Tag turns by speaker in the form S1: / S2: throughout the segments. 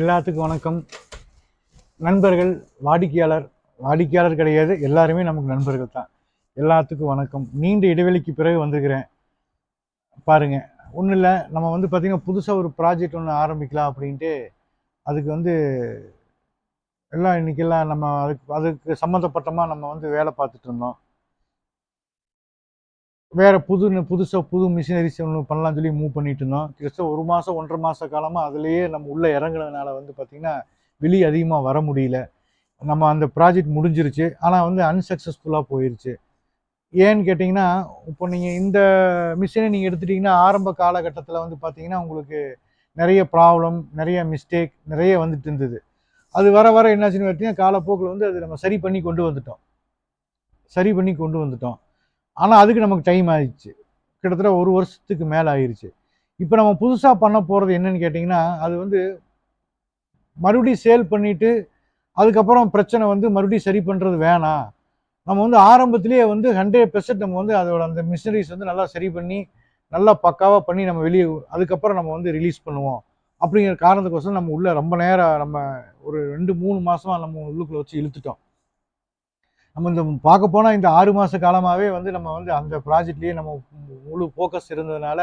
S1: எல்லாத்துக்கும் வணக்கம். நண்பர்கள் வாடிக்கையாளர் வாடிக்கையாளர் கிடையாது எல்லாருமே நமக்கு நண்பர்கள் தான். எல்லாத்துக்கும் வணக்கம். நீண்ட இடைவெளிக்கு பிறகு வந்திருக்கிறேன். பாருங்கள் ஒன்றும் இல்லை நம்ம வந்து பார்த்திங்கன்னா புதுசாக ஒரு ப்ராஜெக்ட் ஒன்று ஆரம்பிக்கலாம் அப்படின்ட்டு அதுக்கு வந்து எல்லாம் இன்னைக்கெல்லாம் நம்ம அதுக்கு அதுக்கு சம்மந்தப்பட்டமாக நம்ம வந்து வேலை பார்த்துட்டு இருந்தோம். வேறு புது புதுசாக புது மிஷினரிஸ் ஒன்று பண்ணலாம்னு சொல்லி மூவ் பண்ணிட்டு இருந்தோம் கிட்டத்தட்ட ஒரு மாதம் ஒன்றரை மாத காலமாக அதுலேயே நம்ம உள்ளே இறங்குறதுனால வந்து பார்த்திங்கன்னா வெளியே அதிகமாக வர முடியல. நம்ம அந்த ப்ராஜெக்ட் முடிஞ்சிருச்சு. ஆனால் வந்து அன்சக்ஸஸ்ஃபுல்லாக போயிருச்சு. ஏன்னு கேட்டிங்கன்னா இப்போ நீங்கள் இந்த மிஷினை நீங்கள் எடுத்துட்டிங்கன்னா ஆரம்ப காலகட்டத்தில் வந்து பார்த்திங்கன்னா உங்களுக்கு நிறைய ப்ராப்ளம் நிறைய மிஸ்டேக் நிறைய வந்துட்டு இருந்தது. அது வர வர என்னாச்சுன்னு பார்த்தீங்கன்னா காலப்போக்கில் வந்து அது நம்ம சரி பண்ணி கொண்டு வந்துட்டோம். சரி பண்ணி கொண்டு வந்துட்டோம். ஆனால் அதுக்கு நமக்கு டைம் ஆயிடுச்சு. கிட்டத்தட்ட ஒரு வருஷத்துக்கு மேலே ஆயிடுச்சு இப்போ நம்ம புதுசாக பண்ண போகிறது என்னன்னு கேட்டிங்கன்னா அது வந்து மறுபடியும் சேல் பண்ணிவிட்டு அதுக்கப்புறம் பிரச்சனை வந்து மறுபடியும் சரி பண்ணுறது வேணாம். நம்ம வந்து ஆரம்பத்திலேயே வந்து ஹண்ட்ரட் பெர்சன்ட் நம்ம வந்து அதோட அந்த மிஷினரிஸ் வந்து நல்லா சரி பண்ணி நல்லா பக்காவாக பண்ணி நம்ம வெளியே அதுக்கப்புறம் நம்ம வந்து ரிலீஸ் பண்ணுவோம். அப்படிங்கிற காரணத்துக்கோசரம் நம்ம உள்ளே ரொம்ப நேரம் நம்ம ஒரு ரெண்டு மூணு மாதமாக நம்ம உள்ளுக்குள்ளே வச்சு இழுத்துட்டோம். நம்ம இந்த பார்க்க போனால் இந்த ஆறு மாத காலமாகவே வந்து நம்ம வந்து அந்த ப்ராஜெக்ட்லேயே நம்ம முழு ஃபோக்கஸ் இருந்ததுனால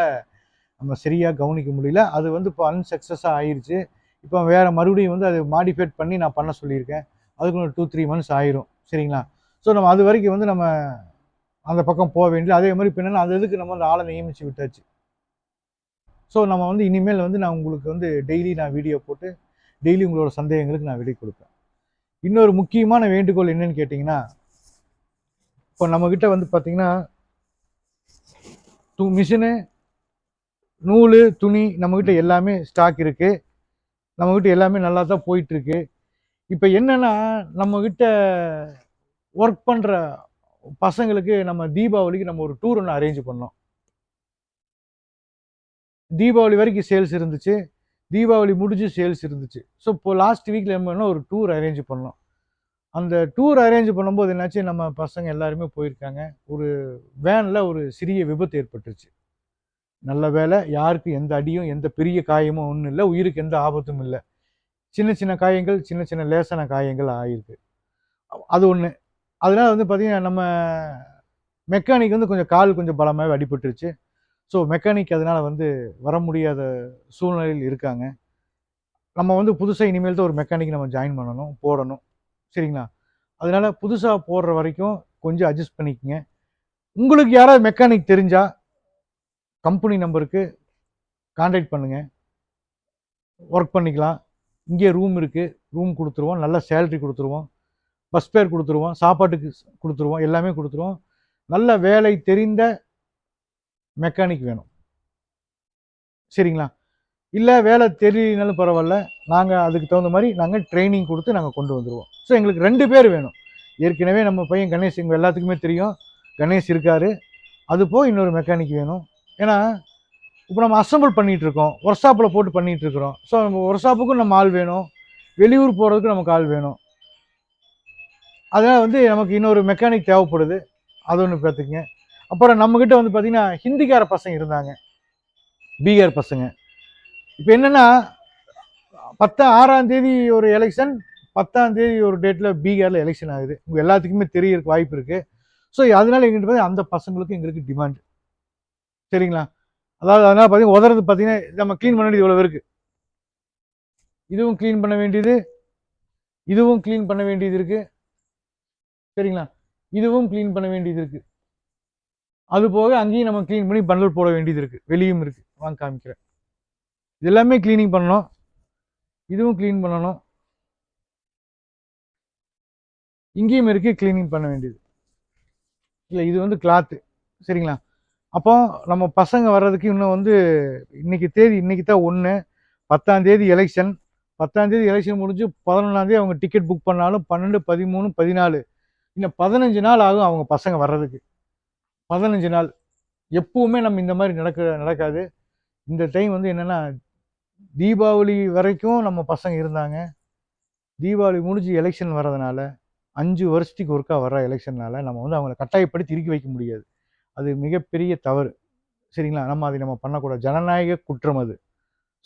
S1: நம்ம சரியாக கவனிக்க முடியல. அது வந்து இப்போ அன்சக்ஸஸாக ஆயிடுச்சு இப்போ வேறு மறுபடியும் வந்து அதை மாடிஃபைட் பண்ணி நான் பண்ண சொல்லியிருக்கேன். அதுக்கு ஒரு டூ த்ரீ மந்த்ஸ் ஆயிரும். சரிங்களா? ஸோ நம்ம அது வரைக்கும் வந்து நம்ம அந்த பக்கம் போக வேண்டியது. அதே மாதிரி இப்போ என்னென்னா அது எதுக்கு நம்ம அந்த ஆளை நியமித்து விட்டாச்சு? ஸோ நம்ம வந்து இனிமேல் வந்து நான் உங்களுக்கு வந்து டெய்லி நான் வீடியோ போட்டு டெய்லி உங்களோட சந்தேகங்களுக்கு நான் விடை கொடுப்பேன். இன்னொரு முக்கியமான வேண்டுகோள் என்னன்னு கேட்டிங்கன்னா இப்போ நம்மக்கிட்ட வந்து பார்த்தீங்கன்னா து மிஷினு நூல் துணி நம்மக்கிட்ட எல்லாமே ஸ்டாக் இருக்குது நம்மக்கிட்ட எல்லாமே நல்லா தான் போயிட்டுருக்கு. இப்போ என்னென்னா நம்மக்கிட்ட ஒர்க் பண்ணுற பசங்களுக்கு நம்ம தீபாவளிக்கு நம்ம ஒரு டூர் ஒன்று அரேஞ்ச் பண்ணோம். தீபாவளி வரைக்கும் சேல்ஸ் இருந்துச்சு. தீபாவளி முடிஞ்சு சேல்ஸ் இருந்துச்சு. ஸோ இப்போ லாஸ்ட் வீக்கில் என்ன ஒரு டூர் அரேஞ்ச் பண்ணோம். அந்த டூர் அரேஞ்ச் பண்ணும்போது என்னாச்சு? நம்ம பசங்க எல்லாருமே போயிருக்காங்க. ஒரு வேனில் ஒரு சிறிய விபத்து ஏற்பட்டுருச்சு. நல்ல வேலை யாருக்கும் எந்த அடியும் எந்த பெரிய காயமும் ஒன்றும் இல்லை. உயிருக்கு எந்த ஆபத்தும் இல்லை. சின்ன சின்ன காயங்கள் சின்ன சின்ன லேசான காயங்கள் ஆகிருக்கு அது ஒன்று அதனால் வந்து பார்த்திங்கன்னா நம்ம மெக்கானிக் வந்து கொஞ்சம் கால் கொஞ்சம் பலமாகவே அடிபட்டுருச்சு. ஸோ மெக்கானிக் அதனால் வந்து வர முடியாத சூழ்நிலையில் இருக்காங்க. நம்ம வந்து புதுசாக இனிமேல் தான் ஒரு மெக்கானிக் நம்ம ஜாயின் பண்ணணும் போடணும். சரிங்களா? அதனால புதுசாக போடுற வரைக்கும் கொஞ்சம் அட்ஜஸ்ட் பண்ணிக்கங்க. உங்களுக்கு யாராவது மெக்கானிக் தெரிஞ்சால் கம்பெனி நம்பருக்கு காண்டாக்ட் பண்ணுங்கள் ஒர்க் பண்ணிக்கலாம். இங்கே ரூம் இருக்குது ரூம் கொடுத்துருவோம். நல்ல சேலரி கொடுத்துருவோம். பஸ் பேர் கொடுத்துருவோம். சாப்பாட்டுக்கு கொடுத்துருவோம். எல்லாமே கொடுத்துருவோம். நல்ல வேலை தெரிந்த மெக்கானிக் வேணும். சரிங்களா? இல்லை வேலை தெரியலனாலும் பரவாயில்ல. நாங்கள் அதுக்கு தகுந்த மாதிரி நாங்கள் ட்ரைனிங் கொடுத்து நாங்கள் கொண்டு வந்துடுவோம் ஸோ எங்களுக்கு ரெண்டு பேர் வேணும். ஏற்கனவே நம்ம பையன் கணேஷ் எங்கள் எல்லாத்துக்குமே தெரியும். கணேஷ் இருக்கார். அது போக இன்னொரு மெக்கானிக் வேணும். ஏன்னா இப்போ நம்ம அசம்பிள் பண்ணிகிட்டு இருக்கோம். ஒர்க் ஷாப்பில் போட்டு பண்ணிகிட்ருக்குறோம் ஸோ நம்ம ஒர்க் ஷாப்புக்கும் நம்ம ஆள் வேணும். வெளியூர் போகிறதுக்கு நமக்கு ஆள் வேணும். அதனால் வந்து நமக்கு இன்னொரு மெக்கானிக் தேவைப்படுது. அது ஒன்று பார்த்துக்குங்க. அப்புறம் நம்மக்கிட்ட வந்து பார்த்திங்கன்னா ஹிந்திக்கார பசங்க இருந்தாங்க. பீகார் பசங்க. இப்போ என்னென்னா பத்து ஆறாம் தேதி ஒரு எலெக்ஷன் பத்தாம் தேதி ஒரு டேட்டில் பீகாரில் எலெக்ஷன் ஆகுது. உங்கள் எல்லாத்துக்குமே தெரியறதுக்கு வாய்ப்பு இருக்குது ஸோ அதனால் எங்கிட்ட பார்த்து அந்த பசங்களுக்கு எங்களுக்கு டிமாண்ட் சரிங்களா? அதாவது அதனால் பார்த்தீங்கன்னா உதறது பார்த்தீங்கன்னா நம்ம க்ளீன் பண்ண வேண்டியது இவ்வளோ இருக்குது இதுவும் க்ளீன் பண்ண வேண்டியது இதுவும் க்ளீன் பண்ண வேண்டியது இருக்குது சரிங்களா? இதுவும் க்ளீன் பண்ண வேண்டியது இருக்குது அது போக அங்கேயும் நம்ம க்ளீன் பண்ணி பண்டல் போட வேண்டியது இருக்குது வெளியும் இருக்குது வாங்க காமிக்கிறேன். இது எல்லாமே க்ளீனிங் பண்ணணும். இதுவும் க்ளீன் பண்ணணும். இங்கேயும் இருக்குது க்ளீனிங் பண்ண வேண்டியது. இல்லை இது வந்து கிளாத்து சரிங்களா? அப்போ நம்ம பசங்க வர்றதுக்கு இன்னும் வந்து இன்னைக்கு தேதி இன்னைக்கு தான் ஒன்று பத்தாந்தேதி எலெக்ஷன் பத்தாந்தேதி எலெக்ஷன் முடிஞ்சு பதினொன்றாந்தேதி அவங்க டிக்கெட் புக் பண்ணாலும் பன்னெண்டு பதிமூணு பதினாலு. இன்னும் பதினஞ்சு நாள் ஆகும் அவங்க பசங்க வர்றதுக்கு. பதினஞ்சு நாள். எப்பவுமே நம்ம இந்த மாதிரி நடக்க நடக்காது. இந்த டைம் வந்து என்னென்னா தீபாவளி வரைக்கும் நம்ம பசங்க இருந்தாங்க. தீபாவளி முடிஞ்சு எலெக்ஷன் வர்றதுனால அஞ்சு வருஷத்துக்கு ஒருக்கா வர்ற எலெக்ஷனால் நம்ம வந்து அவங்கள கட்டாயப்படுத்தி திருக்கி வைக்க முடியாது. அது மிகப்பெரிய தவறு. சரிங்களா? நம்ம அதை நம்ம பண்ணக்கூடாது. ஜனநாயக குற்றம் அது.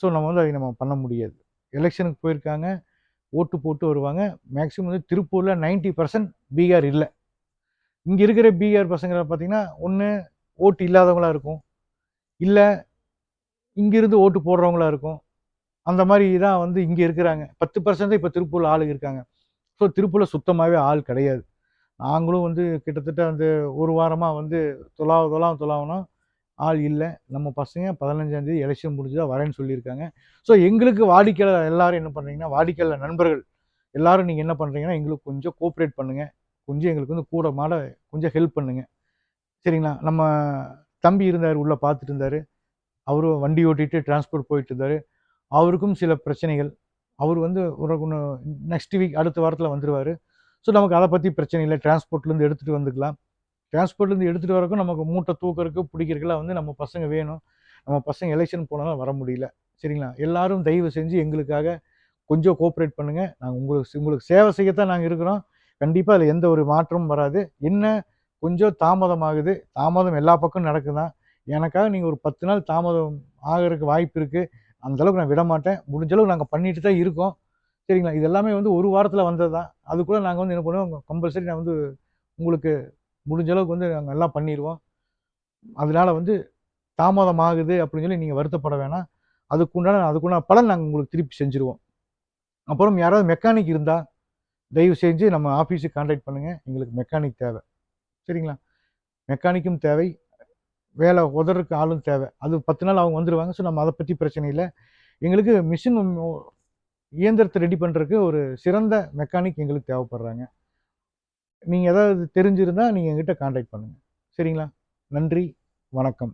S1: ஸோ நம்ம வந்து அதை நம்ம பண்ண முடியாது. எலெக்ஷனுக்கு போயிருக்காங்க. ஓட்டு போட்டு வருவாங்க. மேக்ஸிமம் வந்து திருப்பூரில் 90% பர்சன்ட் பீகார் இல்லை. இங்கே இருக்கிற பீகார் பசங்களை பார்த்தீங்கன்னா ஒன்று ஓட்டு இல்லாதவங்களாக இருக்கும். இல்லை இங்கிருந்து ஓட்டு போடுறவங்களா இருக்கும். அந்த மாதிரி தான் வந்து இங்கே இருக்கிறாங்க. பத்து பர்சன்ட் இப்போ திருப்பூரில் ஆளுங்க இருக்காங்க. ஸோ திருப்பூரில் சுத்தமாகவே ஆள் கிடையாது. நாங்களும் வந்து கிட்டத்தட்ட வந்து ஒரு வாரமாக வந்து தொலாவ தொலாவ தொலாவணும் ஆள் இல்லை. நம்ம பசங்க பதினஞ்சாந்தேதி எலெக்ஷன் முடிஞ்சுதான் வரேன்னு சொல்லியிருக்காங்க. ஸோ எங்களுக்கு வாடிக்கையாளர் எல்லாரும் என்ன பண்ணுறீங்கன்னா வாடிக்கையாளர் நண்பர்கள் எல்லாரும் நீங்கள் என்ன பண்ணுறீங்கன்னா எங்களுக்கு கொஞ்சம் கோஆப்ரேட் பண்ணுங்கள் கொஞ்சம் எங்களுக்கு வந்து கூட மாட கொஞ்சம் ஹெல்ப் பண்ணுங்கள் சரிங்களா? நம்ம தம்பி இருந்தார் உள்ளே பார்த்துட்டு இருந்தார். அவரும் வண்டி ஓட்டிட்டு டிரான்ஸ்போர்ட் போயிட்டு இருந்தார். அவருக்கும் சில பிரச்சனைகள். அவர் வந்து ஒரு ஒன்று நெக்ஸ்ட் வீக் அடுத்த வாரத்தில் வந்துடுவார் ஸோ நமக்கு அதை பற்றி பிரச்சனை இல்லை. டிரான்ஸ்போர்ட்லேருந்து எடுத்துகிட்டு வந்துக்கலாம். டிரான்ஸ்போர்ட்லேருந்து எடுத்துகிட்டு வரக்கும் நமக்கு மூட்டை தூக்கறக்கு பிடிக்கிறதுக்குலாம் வந்து நம்ம பசங்க வேணும். நம்ம பசங்க எலெக்ஷன் போனாலும் வர முடியல. சரிங்களா? எல்லாரும் தயவு செஞ்சு எங்களுக்காக கொஞ்சம் கோஆப்ரேட் பண்ணுங்கள் நாங்கள் உங்களுக்கு உங்களுக்கு சேவை செய்யத்தான் நாங்கள் இருக்கிறோம். கண்டிப்பாக அதில் எந்த ஒரு மாற்றமும் வராது. என்ன கொஞ்சம் தாமதமாகுது. தாமதம் எல்லா பக்கம் நடக்குதான் எனக்காக நீங்கள் ஒரு பத்து நாள் தாமதம் ஆகிறதுக்கு வாய்ப்பு இருக்குது அந்தளவுக்கு நான் விட மாட்டேன் முடிஞ்ச அளவுக்கு நாங்கள் பண்ணிட்டு தான் இருக்கோம். சரிங்களா? இது எல்லாமே வந்து ஒரு வாரத்தில் வந்தது தான் அதுக்குள்ளே நாங்கள் வந்து என்ன பண்ணுவோம் கம்பல்சரி நான் வந்து உங்களுக்கு முடிஞ்ச அளவுக்கு வந்து நாங்கள் எல்லாம் பண்ணிடுவோம் அதனால வந்து தாமதம் ஆகுது அப்படின்னு சொல்லி நீங்கள் வருத்தப்பட வேணாம். அதுக்குண்டான அதுக்குண்டான பலன் நாங்கள் உங்களுக்கு திருப்பி செஞ்சுருவோம். அப்புறம் யாராவது மெக்கானிக் இருந்தால் தயவு செஞ்சு நம்ம ஆஃபீஸுக்கு கான்டாக்ட் பண்ணுங்கள் எங்களுக்கு மெக்கானிக் தேவை. சரிங்களா? மெக்கானிக்கும் தேவை. வேலை உதறதுக்கு ஆளும் தேவை. அது பத்து நாள் அவங்க வந்துடுவாங்க ஸோ நம்ம அதை பற்றி பிரச்சனை இல்லை. எங்களுக்கு மிஷின் இயந்திரத்தை ரெடி பண்ணுறதுக்கு ஒரு சிறந்த மெக்கானிக் எங்களுக்கு தேவைப்படுறாங்க. நீங்கள் ஏதாவது தெரிஞ்சிருந்தால் நீங்கள் எங்கிட்ட காண்டாக்ட் பண்ணுங்கள் சரிங்களா? நன்றி. வணக்கம்.